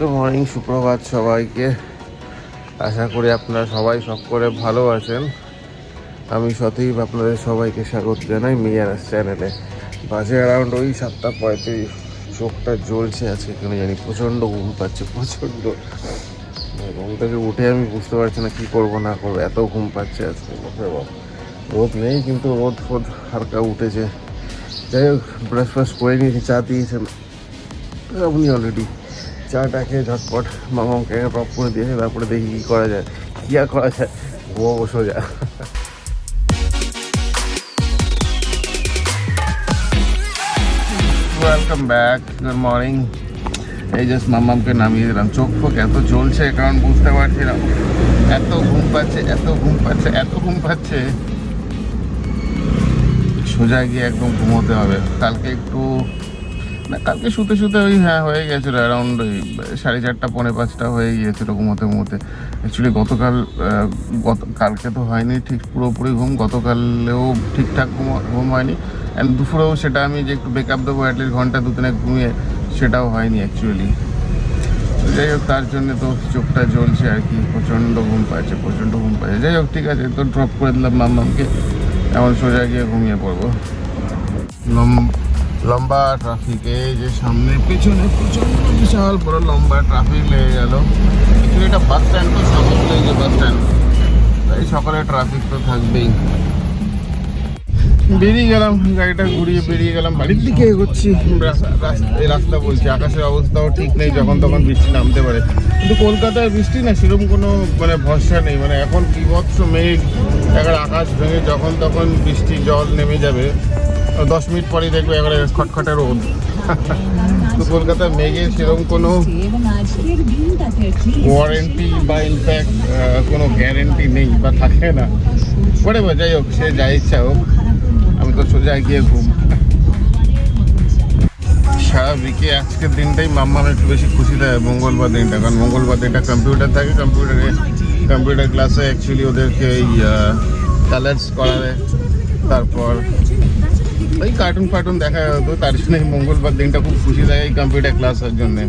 Good morning সুপ্রভাত সবাইকে। আশা করি আপনারা সবাই সব করে ভালো আছেন। আমি সতীব আপনাদের সবাইকে স্বাগত জানাই মিয়ারাস চ্যানেলে। বাজে অ্যারাউন্ড ওই সাতটা পঁয়ত্রিশ। চোখটা জ্বলছে আজকে, কেন জানি প্রচণ্ড ঘুম পাচ্ছে, প্রচণ্ড। ঘুম থেকে উঠে আমি বুঝতে পারছি না কী করব, না করব, এত ঘুম পাচ্ছে আজকে রোদ নেই, কিন্তু রোদ ফোদ হালকা উঠেছে। যাই হোক ব্রেকফাস্ট করে নিয়েছি, চা দিয়েছেন। আপনি অলরেডি চাটা খেয়ে ঝটপট মামাকে টপ করে দিয়েছে তারপরে দেখি কী করা যায়। কী আর করা যায়? ঘুমো বসো যা। ওয়েলকাম ব্যাক গুড মর্নিং এই জাস্ট মামামকে নামিয়ে দিলাম। চোখ ফোক এত চলছে কারণ বুঝতে পারছি না। এত ঘুম পাচ্ছে, এত ঘুম পাচ্ছে, এত ঘুম পাচ্ছে। সোজা গিয়ে একদম ঘুমোতে হবে। কালকে একটু না, কালকে শুতে শুতে ওই হ্যাঁ হয়ে গেছিল অ্যারাউন্ড ওই সাড়ে চারটা, পৌনে পাঁচটা হয়ে গিয়েছিল ঘুমোতে ঘুমোতে। অ্যাকচুয়ালি গতকাল গত, কালকে তো হয়নি ঠিক পুরোপুরি ঘুম, গতকালেও ঠিকঠাক ঘুম ঘুম হয়নি। অ্যান্ড দুপুরেও সেটা আমি যে একটু বেকআপ দেবো অ্যাটলিস্ট ঘণ্টা দু তিনেক ঘুমিয়ে সেটাও হয়নি অ্যাকচুয়ালি যাই হোক, তার জন্য তো চোখটা জ্বলছে আর কি, প্রচণ্ড ঘুম পাচ্ছে, প্রচণ্ড ঘুম পাচ্ছে। যাই হোক, ঠিক আছে, তো ড্রপ করে দিলাম মাম্মামকে। এমন সোজা গিয়ে ঘুমিয়ে পড়ব। লম্বা ট্রাফিকে যে সামনে, পেছনে প্রচণ্ড বিশাল বড় লম্বা ট্রাফিক লেগে গেল। অ্যাকচুয়ালি এটা বাস স্ট্যান্ড তো সকলে যে বাস স্ট্যান্ড তাই সকালে ট্রাফিক তো থাকবেই। বেরিয়ে গেলাম, গাড়িটা ঘুরিয়ে বেরিয়ে গেলাম, বাড়ির দিকে এগোচ্ছি। এই রাস্তা বলছি, আকাশের অবস্থাও ঠিক নেই, যখন তখন বৃষ্টি নামতে পারে। কিন্তু কলকাতায় বৃষ্টি না, সেরকম কোনো মানে ভরসা নেই। মানে এখন বিভৎস মেঘ, একবার আকাশ ভেঙে যখন তখন বৃষ্টি জল নেমে যাবে। দশ মিনিট পরেই দেখবে এবারে খটখটে রোদ। তো কলকাতায় মেঘের সেরকম কোনো ওয়ারেন্টি বা ইনফ্যাক্ট কোনো গ্যারেন্টি নেই বা থাকে না। পরে বা যাই হোক, সে যা ইচ্ছা হোক, আমি তো সোজা গিয়ে ঘুম। উইকে আজকের দিনটাই মাম্মাম একটু বেশি খুশি দেয় মঙ্গলবার দিনটা, কারণ মঙ্গলবার দিনটা কম্পিউটার থাকে কম্পিউটারে কম্পিউটার ক্লাসে অ্যাকচুয়ালি ওদেরকে এই কালার্স করাবে। তারপর ওই কার্টুন ফার্টুন দেখা হতো তার জন্য এই মঙ্গলবার দিনটা খুব খুশি দেয় এই কম্পিউটার ক্লাসের জন্যে।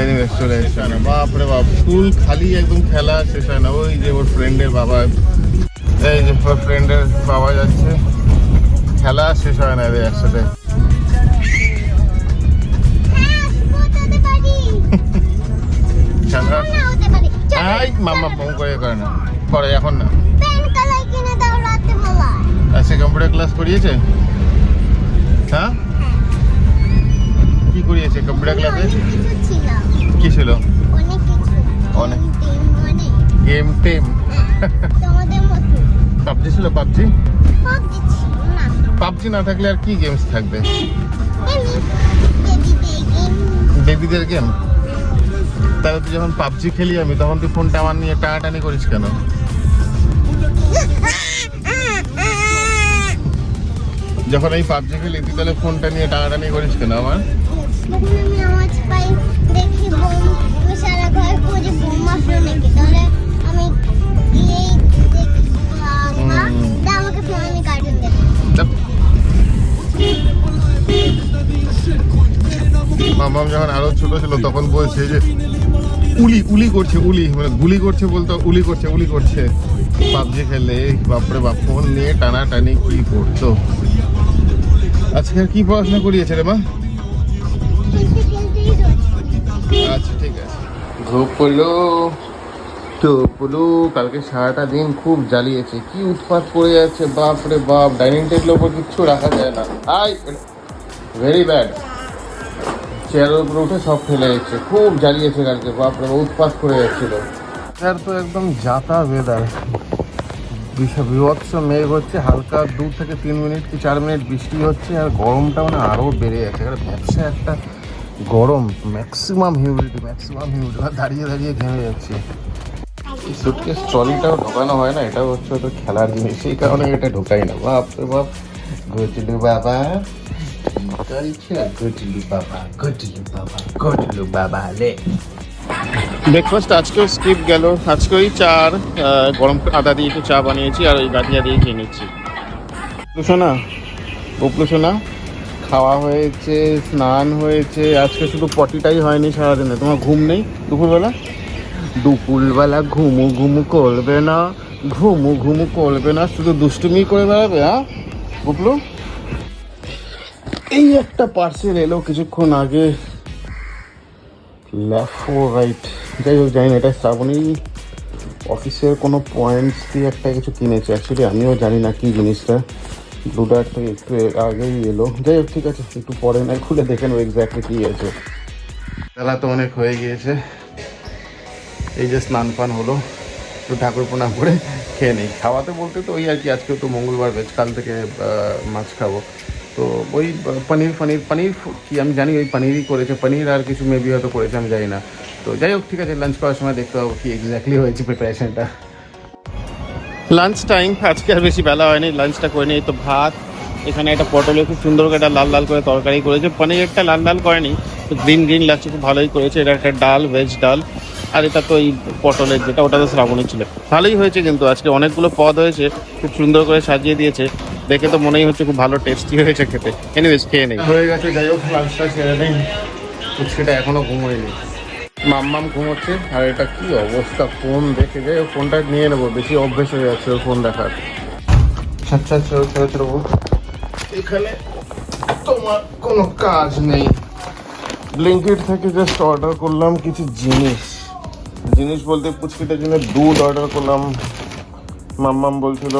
এনিওয়েজ চলে এসছে না বাপরে বাপ স্কুল খালি একদম খেলা শেষ হয় না। ওই যে ওর ফ্রেন্ডের বাবা এই যে ওর ফ্রেন্ডের বাবা যাচ্ছে খেলা শেষ হয় না এদের একসাথে। খেলা মামা বম করে করে না করে এখন না। আজকে কম্পিউটার ক্লাস করিয়েছে? হ্যাঁ? কি করিয়েছে কম্পিউটার ক্লাসে কি ছিল? অনেক গেম টেম পাবজি ছিল? পাবজি? পাবজি না। থাকলে আর কি গেমস থাকবে? বেবিদের গেম তাহলে তুই যখন পাবজি খেলি আমি তখন তুই ফোনটা আমার নিয়ে টানাটানি করিস কেন? যখন এই পাবজি খেলি তুই তাহলে ফোনটা নিয়ে টানাটানি করিস কেন আমার। মামাম যখন আরও ছোট ছিল তখন বলছে যে উলি উলি করছে, উলি। মানে গুলি করছে বলতো উলি করছে উলি করছে। পাবজি খেলে বাপরে বাপ, ফোন নিয়ে টানা টানি কি করতো? আজকে কি পড়াশোনা করিয়েছে রে মা? আচ্ছা ঠিক আছে। ঘুম পড়ল তো পুলু কালকে সারাটা দিন খুব জ্বালিয়েছে। কি উৎপাত পড়ে যাচ্ছে বাপ রে বাপ। ডাইনিং টেবিলের উপর কিচ্ছু রাখা যায় না। আই ভেরি ব্যাড চেয়ারের উপরে উঠে সব ফেলে যাচ্ছে খুব জ্বালিয়েছে কালকে বাপ রে বাপ, উৎপাত করে যাচ্ছিল। স্যার তো একদম যাতা বেদার বিশাল বিভৎস মেঘ হচ্ছে হালকা দু থেকে তিন মিনিট কি চার মিনিট বৃষ্টি হচ্ছে আর গরমটা মানে আরও বেড়ে যাচ্ছে। এখানে ব্যবসা একটা গরম ম্যাক্সিমাম হিউমিডিটি ম্যাক্সিমাম হিউমিডিটি দাঁড়িয়ে দাঁড়িয়ে ঘেমে যাচ্ছে। এই সুটকেস ট্রলিটাও ঢোকানো হয় না এটাও হচ্ছে ওদের খেলার জিনিস সেই কারণে এটা ঢোকাই না। বাপ রে বাপ গটলু বাবা। ব্রেকফাস্ট আজকেও স্কিপ গেল। আজকে ওই চার আহ, গরম আদা দিয়ে একটু চা বানিয়েছি আর ওই গাঠিয়া দিয়ে খেয়ে নিচ্ছি। সোনা উপলু সোনা খাওয়া হয়েছে স্নান হয়েছে। আজকে শুধু পটিটাই হয়নি সারাদিনে। তোমার ঘুম নেই দুপুরবেলা? দুপুরবেলা ঘুমু ঘুমু করবে না ঘুমু ঘুমু করবে না। শুধু দুষ্টুমি করে বেড়াবে হ্যাঁ বুঝলো এই একটা পার্সেল এলো কিছুক্ষণ আগে। ল্যাফো রাইট যাই হোক, জানি না, এটা শ্রাবণী অফিসের কোনো পয়েন্টস দিয়ে একটা কিছু কিনেছে। অ্যাকচুয়ালি আমিও জানি না কি জিনিসটা। ব্লুডার থেকে একটু আগেই এলো। যাই হোক, ঠিক আছে, একটু পরে না, খুলে দেখে নেব এক্স্যাক্টলি কী আছে। বেলা তো অনেক হয়ে গিয়েছে। এই যে স্নান পান হলো, একটু ঠাকুর প্রণাম করে খেয়ে নেই। খাওয়াতে বলতে তো ওই আর কি আজকে তো মঙ্গলবার ভেজ কাল থেকে মাছ খাব। তো ওই পনির, ফনির, পনির কি আমি জানি ওই পনিরই করেছে, পনির আর কিছু মেবি হয়তো করেছে, আমি জানি না। তো যাই হোক, ঠিক আছে লাঞ্চ করার সময় দেখতে পাবো কি এক্স্যাক্টলি হয়েছে প্রিপারেশনটা লাঞ্চ টাইম আজকে আর বেশি বেলা হয়নি লাঞ্চটা করে নিই, তো ভাত, এখানে একটা পটলে, খুব সুন্দর করে লাল লাল করে তরকারি করেছে, পনিরেরটা লাল লাল করেনি, তো গ্রিন গ্রিন লাগছে, খুব ভালোই করেছে, এটা একটা ডাল ভেজ ডাল, আর এটা তো এই পটলের যেটা, ওটা তো শ্রাবণী ছিল। ভালোই হয়েছে কিন্তু, আজকে অনেকগুলো পদ হয়েছে, খুব সুন্দর করে সাজিয়ে দিয়েছে দেখে তো মনেই হচ্ছে খুব ভালো টেস্টি হয়েছে খেতে। এনিওয়েজ খেয়ে নেই। হয়ে গেছে যাই হোক লাঞ্চটা সেরে নেই। ফুচকেটা এখনও ঘুমোয়নি। মাম্মাম ঘুমোচ্ছে আর এটা কি অবস্থা ফোন দেখে? যাই হোক ফোনটা নিয়ে নেব বেশি অভ্যেস হয়ে যাচ্ছে ফোন দেখার। আচ্ছা ছেড়ে ছেড়ে ছেড়ে বল। এখানে তোমার কোনো কাজ নেই। ব্লিঙ্কিট থেকে জাস্ট অর্ডার করলাম কিছু জিনিস। জিনিস বলতে পুচকিটার জন্য দুধ অর্ডার করলাম। মাম্মাম বলছিল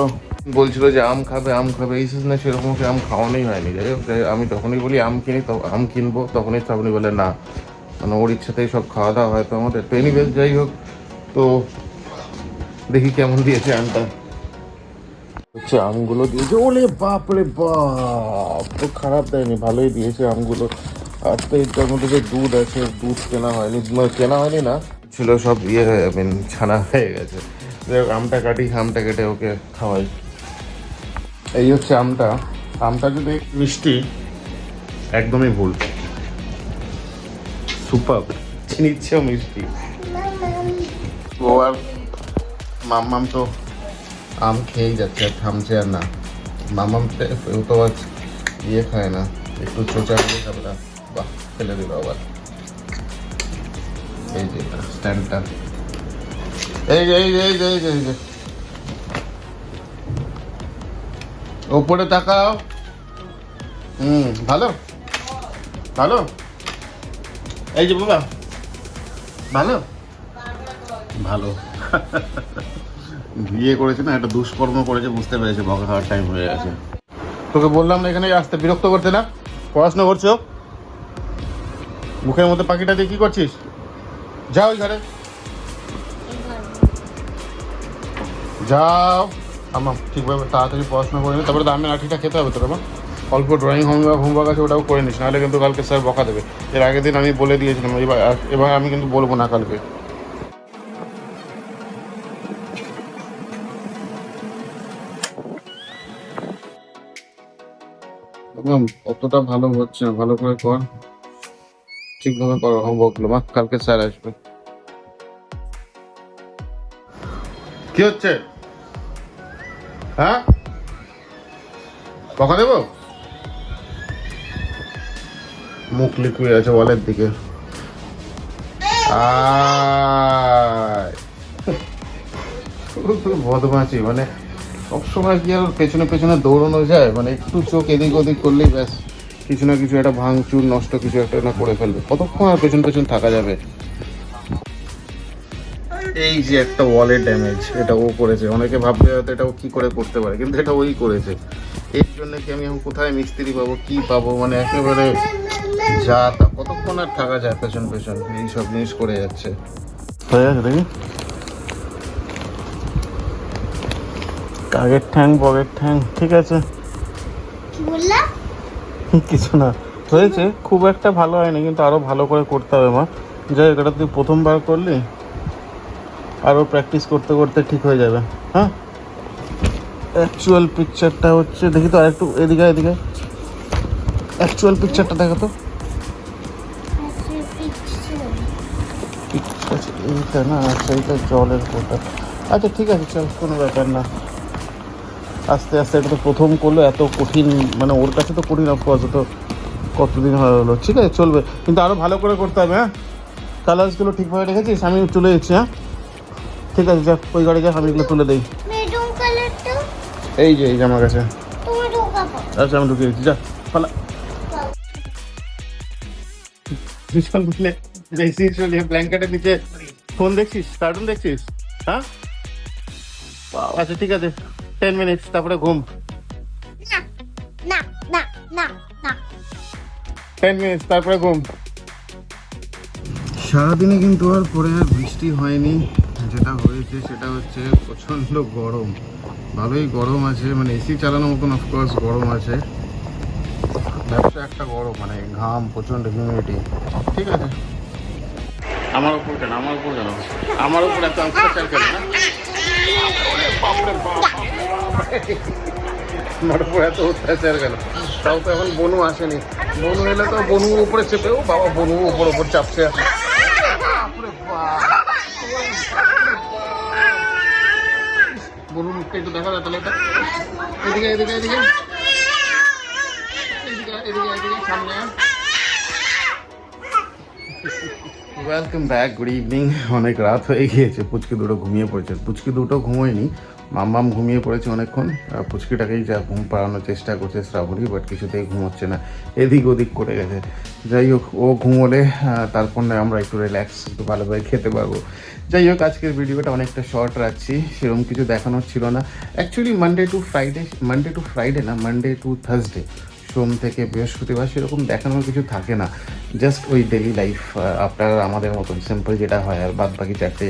বলছিল যে আম খাবে আম খাবে এই সিজনে সেরকম আম খাওয়ানোই হয়নি। যাই হোক আমি তখনই বলি আম কিনি আম কিনবো তখনই শ্রাবণী বলে না। মানে ওর ইচ্ছাতেই সব খাওয়া দাওয়া হয় তো আমাদের তো এনিওয়েজ যাই হোক তো দেখি কেমন দিয়েছে আমটা। হচ্ছে আমগুলো দিয়েছে ওলে বাপ রে বাপ তো খারাপ দেয়নি ভালোই দিয়েছে আমগুলো। আর তো এটার মধ্যে যে দুধ আছে দুধ কেনা হয়নি মানে কেনা হয়নি না ছিল সব ইয়ে হয়ে যাবে ছানা হয়ে গেছে। যাই হোক, আমটা কাটি আমটা কেটে ওকে খাওয়াই। এই হচ্ছে আমটা। আমটা যদি মিষ্টি, একদমই ভুল। সুপার। চিনির মিষ্টি। আর মাম্মাম তো আম খেয়েই যাচ্ছে, আর থামছে আর না। মামাম ও তো আজ ইয়ে খায় না, একটু চোচা দিয়ে খাবে বাহ, ফেলে দিল আবার। এই যে স্ট্যান্ডটা এই যে এই যে এই যে এই যে। ওপরে তাকাও। হুম, ভালো? ভালো? এই যে বাবা, ভালো? ভালো। বিয়ে করেছে না, একটা দুষ্কর্ম করেছে, বুঝতে পেরেছে, বকা খাওয়ার টাইম হয়ে গেছে। তোকে বললাম না এখানে আসতে, বিরক্ত করতে না? পড়াশোনা করছ? মুখের মধ্যে পাখিটা দিয়ে কি করছিস? যাও ওই ঘরে যাও। আমার ঠিকভাবে তাড়াতাড়ি পড়াশোনা করে নে তারপরে দামের লাঠিটা খেতে হবে তোর আমার অল্প ড্রয়িং হোমওয়ার্ক হোমওয়ার্ক আছে ওটাও করে নিস নাহলে কিন্তু কালকে স্যার বকা দেবে। এর আগের দিন আমি বলে দিয়েছিলাম এবার এবার আমি কিন্তু বলব না কালকে। অতটা ভালো হচ্ছে না ভালো করে কর। ঠিকভাবে করো হোমওয়ার্কগুলো মা কালকে স্যার আসবে। কি হচ্ছে? হ্যাঁ? বকা দেবো? মুখ লিকুয়ে আছে ওয়ালের দিকে। বদমাছি মানে সবসময় কি আর পেছনে পেছনে দৌড়ানো যায়? মানে একটু চোখ এদিক ওদিক করলেই ব্যাস, কিছু না কিছু একটা ভাঙচুর, নষ্ট কিছু একটা না করে ফেলবে। কতক্ষণ আর পেছন পেছন থাকা যাবে? এই যে একটা ওয়ালের ড্যামেজ এটা ও করেছে। অনেকে ভাববে হয়তো এটা ও কি করে করতে পারে কিন্তু এটা ওই করেছে। এর জন্য কি আমি এখন কোথায় মিস্ত্রি পাবো কি পাবো? মানে একেবারে যা তা কতক্ষণ আর থাকা যায় পেছন পেছন? এই সব জিনিস করে যাচ্ছে। হয়ে গেছে দেখি। কাগের ঠ্যাং বগের ঠ্যাং ঠিক আছে। কিছু না। হয়েছে খুব একটা ভালো হয়নি কিন্তু আরও ভালো করে করতে হবে মা। যাই হোক এটা তুই প্রথমবার করলি। আরও প্র্যাকটিস করতে করতে ঠিক হয়ে যাবে। হ্যাঁ? অ্যাকচুয়াল পিকচারটা হচ্ছে, দেখি তো আরেকটু এদিকে এদিকে। অ্যাকচুয়াল পিকচারটা দেখো তো। এইটা না আচ্ছা এইটা জলের ফোটা আচ্ছা ঠিক আছে, চল, কোনো ব্যাপার না। আস্তে আস্তে, এটা তো প্রথম করল, এত কঠিন মানে ওর কাছে তো কঠিন অফকোর্স তো কতদিন হয়ে হলো ঠিক আছে, চলবে। কিন্তু আরও ভালো করে করতে হবে হ্যাঁ? কালার্সগুলো ঠিকভাবে রেখেছিস? আমি চলে যাচ্ছি হ্যাঁ? ঠিক আছে যা ওই গাড়ি যা আমি এগুলো তুলে দিই। এই যে এই যে আমার কাছে আচ্ছা আমি ঢুকিয়ে দিচ্ছি যা পালা। বিশাল বুঝলে বেশি চলিয়ে ব্ল্যাঙ্কেটের নিচে ফোন দেখছিস? কার্টুন দেখছিস? হ্যাঁ? আচ্ছা ঠিক আছে টেন মিনিটস তারপরে ঘুম। না না না না না। টেন মিনিটস তারপরে ঘুম। সারাদিনে কিন্তু আর পরে আর বৃষ্টি হয়নি। যেটা হয়েছে সেটা হচ্ছে প্রচণ্ড গরম। ভালোই গরম আছে মানে এসি চালানোর মতন অফকোর্স গরম আছে। ব্যবসা একটা গরম মানে ঘাম প্রচণ্ড হিউমিডিটি ঠিক আছে? আমার উপর কেন? আমার উপর কেন? আমার উপর এত অত্যাচার কেন? আমার উপর এত অত্যাচার কেন? তাও তো এখন বনু আসেনি। বনু এলে তো বনুর উপরে চেপে ও বাবা বনু উপর উপর চাপছে। আছে বাপ। মুখটা একটু দেখা যায় তাহলে এটা। এদিকে এদিকে এদিকে। ওয়েলকাম ব্যাক গুড ইভিনিং অনেক রাত হয়ে গিয়েছে, পুচকি দুটো ঘুমিয়ে পড়েছে। পুচকি দুটো ঘুমোয়নি। মাম্মাম ঘুমিয়ে পড়েছে অনেকক্ষণ। পুচকিটাকেই যা ঘুম পাড়ানোর চেষ্টা করছে শ্রাবণী বাট কিছুতেই ঘুমোচ্ছে না। এদিক ওদিক করে গেছে। যাই হোক, ও ঘুমোলে তারপর নয়, আমরা একটু রিল্যাক্স একটু ভালোভাবে খেতে পারব। যাই হোক, আজকের ভিডিওটা অনেকটা শর্ট রাখছি। সেরকম কিছু দেখানোর ছিল না। Actually Monday to Friday Monday to Friday না মানডে টু থার্সডে সোম থেকে বৃহস্পতিবার সেরকম দেখানোর কিছু থাকে না। জাস্ট ওই ডেলি লাইফ আপনার আমাদের মতন সিম্পল যেটা হয়, আর বাদ বাকি চারটে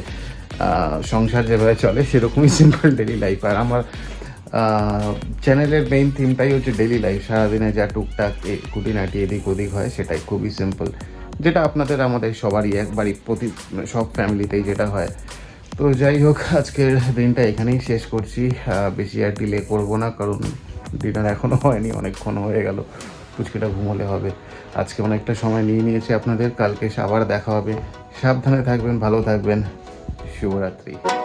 সংসার যেভাবে চলে, সেরকমই সিম্পল ডেলি লাইফ আর আমার চ্যানেলের মেইন থিমটাই হচ্ছে ডেলি লাইফ সারাদিনে যা টুকটাক খুঁটিনাটি এদিক ওদিক হয়, সেটাই খুবই সিম্পল যেটা আপনাদের আমাদের সবারই, একবারই প্রতি সব ফ্যামিলিতেই যেটা হয়। তো যাই হোক, আজকের দিনটা এখানেই শেষ করছি। বেশি আর ডিলে করব না, কারণ ডিনার এখনও হয়নি, অনেকক্ষণ হয়ে গেল। পুচকিটা ঘুমোলে হবে। আজকে অনেকটা সময় নিয়ে নিয়েছি আপনাদের। কালকে আবার দেখা হবে। সাবধানে থাকবেন, ভালো থাকবেন। Shivaratri.